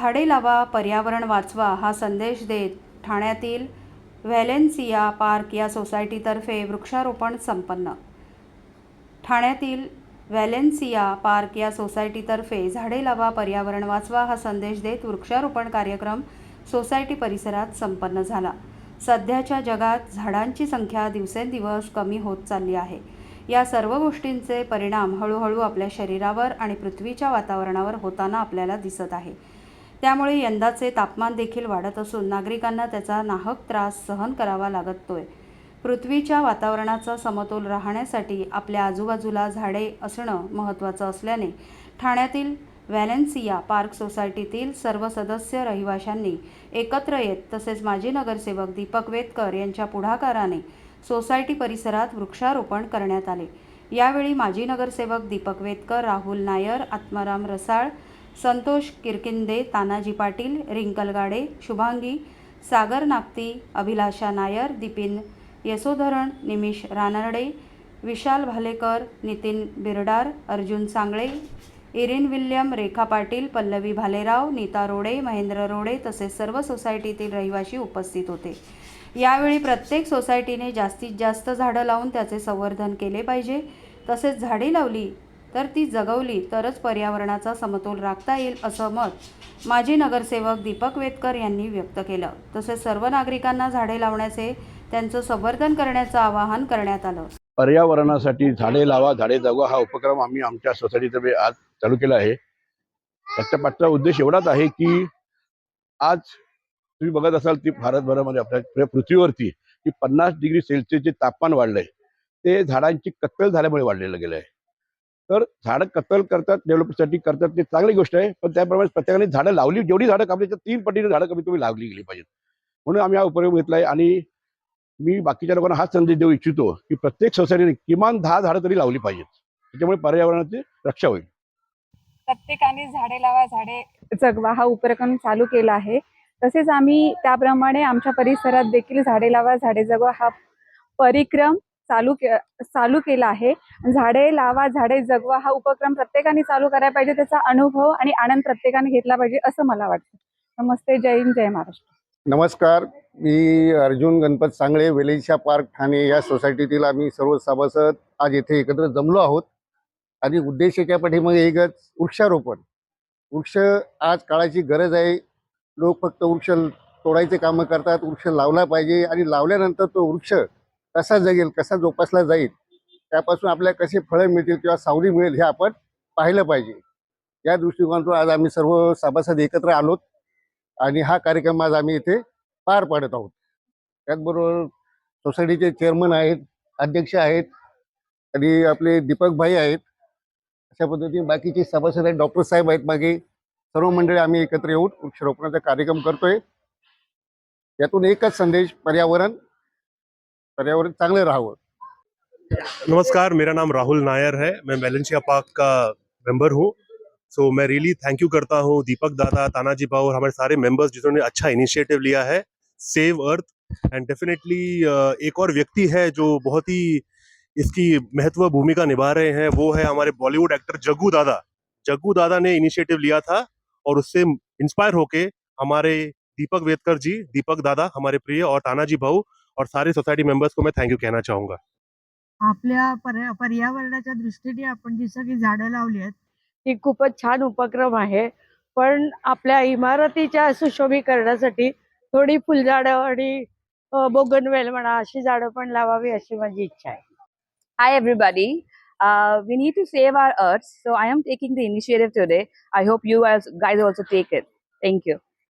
झाडे लावा पर्यावरण वाचवा हा संदेश देत ठाण्यातील व्हॅलेन्सिया पार्क या सोसायटीतर्फे वृक्षारोपण संपन्न. ठाण्यातील व्हॅलेन्सिया पार्क या सोसायटीतर्फे झाडे लावा पर्यावरण वाचवा हा संदेश देत वृक्षारोपण कार्यक्रम सोसायटी परिसरात संपन्न झाला. सध्याच्या जगात झाडांची संख्या दिवसेंदिवस कमी होत चालली आहे. या सर्व गोष्टींचे परिणाम हळूहळू आपल्या शरीरावर आणि पृथ्वीच्या वातावरणावर होताना आपल्याला दिसत आहे. त्यामुळे यंदाचे तापमान देखील वाढत असून नागरिकांना त्याचा नाहक त्रास सहन करावा लागतोय. पृथ्वीच्या वातावरणाचा समतोल राहण्यासाठी आपल्या आजूबाजूला झाडे असणं महत्त्वाचं असल्याने ठाण्यातील व्हॅलेन्सिया पार्क सोसायटीतील सर्व सदस्य रहिवाशांनी एकत्र येत तसेच माजी नगरसेवक दीपक वेदकर यांच्या पुढाकाराने सोसायटी परिसरात वृक्षारोपण करण्यात आले. यावेळी माजी नगरसेवक दीपक वेदकर राहुल नायर आत्माराम रसाळ संतोष किरकिंदे तानाजी पाटील रिंकल गाडे शुभांगी सागर नागती अभिलाषा नायर दिपिन यशोधरण निमिष रानडे विशाल भालेकर नितीन बिरडार अर्जुन सांगळे इरिन विल्यम रेखा पाटील पल्लवी भालेराव नीता रोडे महेंद्र रोडे तसेच सर्व सोसायटीतील रहिवासी उपस्थित होते. यावेळी प्रत्येक सोसायटीने जास्तीत जास्त झाडं लावून त्याचे संवर्धन केले पाहिजे. तसेच झाडे लावली तर ती जगवली तरच पर्यावरणाचा समतोल राखता येईल असं मत माजी नगरसेवक दीपक वेतकर यांनी व्यक्त केलं. तसेच सर्व नागरिकांना झाडे लावण्याचे त्यांचं संवर्धन करण्याचं आवाहन करण्यात आलं. पर्यावरणासाठी झाडे लावा झाडे जगवा हा उपक्रम आम्ही आमच्या सोसायटीतर्फे आज चालू केला आहे. त्याच्या पाठचा उद्देश एवढाच आहे की आज तुम्ही बघत असाल की भारतभरामध्ये आपल्या आपल्या पृथ्वीवरती की पन्नास डिग्री सेल्सिअसचे तापमान वाढलंय. ते झाडांची कत्तल झाल्यामुळे वाढलेलं गेलं आहे तर झाडं कत्तल करतात डेव्हलपसाठी करतात ते चांगली गोष्ट आहे. पण त्याप्रमाणे प्रत्येकाने झाडं लावली जेवढी झाडं कापली तर तीन पटीने झाडं कमी तुम्ही लावली गेली पाहिजेत. म्हणून आम्ही हा उपयोग घेतला आहे आणि मी बाकीच्या लोकांना हाच संदेश देऊ इच्छितो की प्रत्येक सोसायटीने किमान दहा झाडं तरी लावली पाहिजेत. त्याच्यामुळे पर्यावरणाची रक्षा होईल. प्रत्येकाने झाडे लावा झाडे जगवा हा उपक्रम चालू केला आहे. तसेच आम्ही त्याप्रमाणे आमच्या परिसरात देखील झाडे लावा झाडे जगवा हा परिक्रम चालू के चालू केला आहे. झाडे लावा झाडे जगवा हा उपक्रम प्रत्येकाने चालू करायला पाहिजे त्याचा अनुभव आणि आनंद प्रत्येकाने घेतला पाहिजे असं मला वाटतं. नमस्ते जय हिंद जय महाराष्ट्र. नमस्कार मी अर्जुन गणपत सांगळे वेलेशा पार्क ठाणे या सोसायटीतील आम्ही सर्व सभासद आज येथे एकत्र जमलो आहोत. आणि उद्देशाच्या पाठीमागे एकच वृक्षारोपण. वृक्ष आज काळाची गरज आहे. लोक फक्त वृक्ष तोडायचे कामं करतात वृक्ष लावला पाहिजे आणि लावल्यानंतर तो वृक्ष कसा जगेल कसा जोपासला जाईल त्यापासून आपल्याला कसे फळं मिळतील किंवा सावली मिळेल हे आपण पाहिलं पाहिजे. या दृष्टिकोनातून आज आम्ही सर्व सभासद एकत्र आलोत आणि हा कार्यक्रम आज आम्ही इथे पार पाडत आहोत. त्याचबरोबर सोसायटीचे चेअरमन आहेत अध्यक्ष आहेत आणि आपले दीपक भाई आहेत. अशा पद्धतीने बाकीचे सभासद आहेत डॉक्टर साहेब आहेत मागे. सर्व मंडळी आम्ही एकत्र येऊन वृक्षारोपणाचा कार्यक्रम करतोय. यातून एकच संदेश पर्यावरण पर्यावरण चांगलं राहावं. नमस्कार मेरा नाम राहुल नायर है। मैं वेलेंशिया पार्क का मेंबर हूँ। सो so, मैं रियली थैंक यू करता हूँ दीपक दादा तानाजी भाव और हमारे सारे मेंबर्स जिन्होंने अच्छा इनिशिएटिव लिया है सेव अर्थ एंड डेफिनेटली एक और व्यक्ति है जो बहुत ही इसकी महत्व भूमिका निभा रहे हैं वो है हमारे बॉलीवुड एक्टर जग्गू दादा। जग्गू दादा ने इनिशिएटिव लिया था और उससे इंस्पायर होके हमारे दीपक वेदकर जी दीपक दादा हमारे प्रिय और तानाजी भाऊ और सारे सोसायटी मेंबर्स को मैं थैंक यू कहना चाहूंगा आपल्या पर्या पर्यावरणाच्या दृष्टीने आपण जी सगळी झाडं लावली आहेत ही खूपच छान उपक्रम आहे पण आपल्या इमारतीच्या सुशोभीकरणासाठी थोडी फुलझाडं आणि बोगनवेल म्हणा अशी झाडं पण लावावी अशी माझी इच्छा आहे we need to save our Earth. So I am taking the initiative today. I hope you as guys also take it. Thank you.